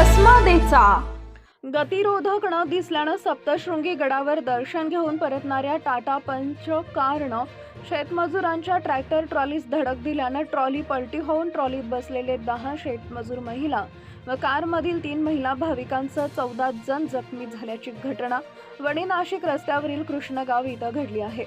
वाचा गतिरोधक न दिसल्यानं सप्तशृंगी गडावर दर्शन घेऊन परतणाऱ्या टाटा पंच कारनं शेतमजुरांच्या ट्रॅक्टर ट्रॉलीस धडक दिल्यानं ट्रॉली पलटी होऊन ट्रॉलीत बसलेले दहा शेतमजूर महिला व कारमधील तीन महिला भाविकांसह चौदा जण जखमी झाल्याची घटना वणी नाशिक रस्त्यावरील कृष्णगाव इथं घडली आहे.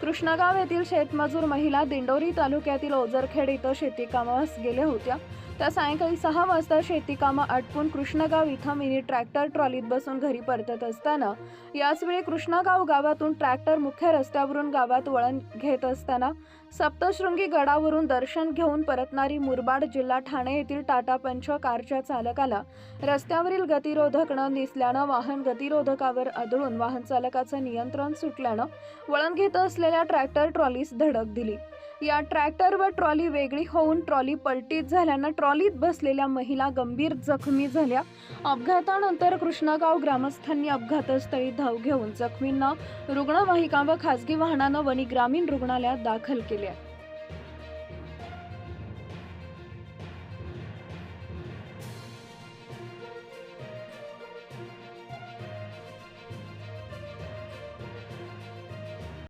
कृष्णगाव येथील शेतमजूर महिला दिंडोरी तालुक्यातील ओझरखेड इथं शेती कामास गेल्या होत्या. त्या सायंकाळी सहा वाजता शेतीकामं आटपून कृष्णगाव इथं मिनी ट्रॅक्टर ट्रॉलीत बसून घरी परतत असताना याचवेळी कृष्णगाव गावातून ट्रॅक्टर मुख्य रस्त्यावरून गावात वळण घेत असताना सप्तशृंगी गडावरून दर्शन घेऊन परतणारी मुरबाड जिल्हा ठाणे येथील टाटा पंच कारच्या चालकाला रस्त्यावरील गतिरोधक न दिसल्यानं वाहन गतिरोधकावर आदळून वाहन चालकाचं नियंत्रण सुटल्यानं वळण घेत असलेल्या ट्रॅक्टर ट्रॉलीस धडक दिली. या ट्रॅक्टर व ट्रॉली वेगळी होऊन ट्रॉली पलटीत झाल्यानं ट्रॉलीत बसलेल्या महिला गंभीर जखमी झाल्या. अपघातानंतर कृष्णगाव ग्रामस्थांनी अपघातस्थळी धाव घेऊन जखमींना रुग्णवाहिका व खासगी वाहनानं वणी ग्रामीण रुग्णालयात दाखल केले आहे.